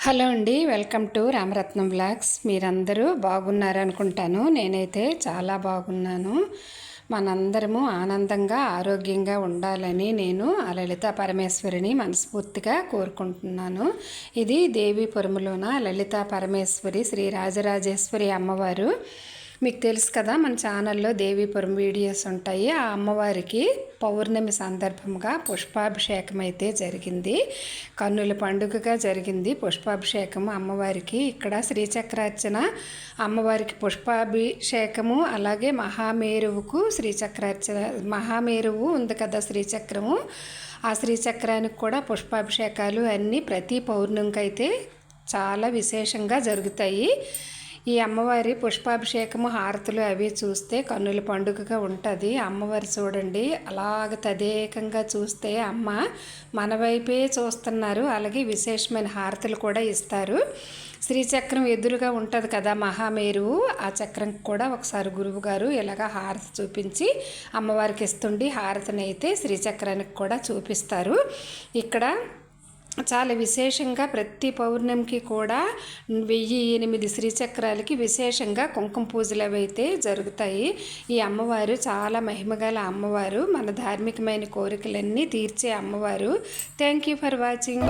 Hello అండి welcome to Ramaratnam blogs మీరందరూ బాగున్నారు అనుకుంటాను. నేనైతే చాలా బాగున్నాను. మనందరము ఆనందంగా ఆరోగ్యంగా ఉండాలని నేను ఆ లలిత పరమేశ్వరిని మనస్ఫూర్తిగా కోరుకుంటున్నాను. ఇది దేవీపురములోన లలిత పరమేశ్వరి శ్రీ రాజరాజేశ్వరి అమ్మవారు మీకు తెలుసు కదా మన ఛానల్లో దేవీపురం వీడియోస్ ఉంటాయి. ఆ అమ్మవారికి పౌర్ణమి సందర్భంగా పుష్పాభిషేకం అయితే జరిగింది. కన్నుల పండుగగా జరిగింది పుష్పాభిషేకము అమ్మవారికి ఇక్కడ శ్రీచక్రార్చన అమ్మవారికి పుష్పాభిషేకము అలాగే మహామేరువుకు శ్రీచక్రార్చన మహామేరువు ఉంది కదా శ్రీచక్రము. ఆ శ్రీచక్రానికి కూడా పుష్పాభిషేకాలు అన్నీ ప్రతి పౌర్ణమికి అయితే చాలా విశేషంగా జరుగుతాయి. ఈ అమ్మవారి పుష్పాభిషేకము హారతులు అవి చూస్తే కన్నుల పండుగగా ఉంటుంది. అమ్మవారి చూడండి అలాగ తదేకంగా చూస్తే అమ్మ మన వైపే చూస్తున్నారు. అలాగే విశేషమైన హారతులు కూడా ఇస్తారు. శ్రీచక్రం ఎదురుగా ఉంటుంది కదా మహామేరు ఆ చక్రం కూడా ఒకసారి గురువు గారు ఇలాగ హారతి చూపించి అమ్మవారికి ఇస్తుండి హారతిని అయితే శ్రీచక్రానికి కూడా చూపిస్తారు. ఇక్కడ చాలా విశేషంగా ప్రతి పౌర్ణమికి కూడా వెయ్యి ఎనిమిది శ్రీచక్రాలకి విశేషంగా కుంకుమ పూజలు అవి అయితే జరుగుతాయి. ఈ అమ్మవారు చాలా మహిమగల అమ్మవారు. మన ధార్మికమైన కోరికలన్నీ తీర్చే అమ్మవారు. Thank you for watching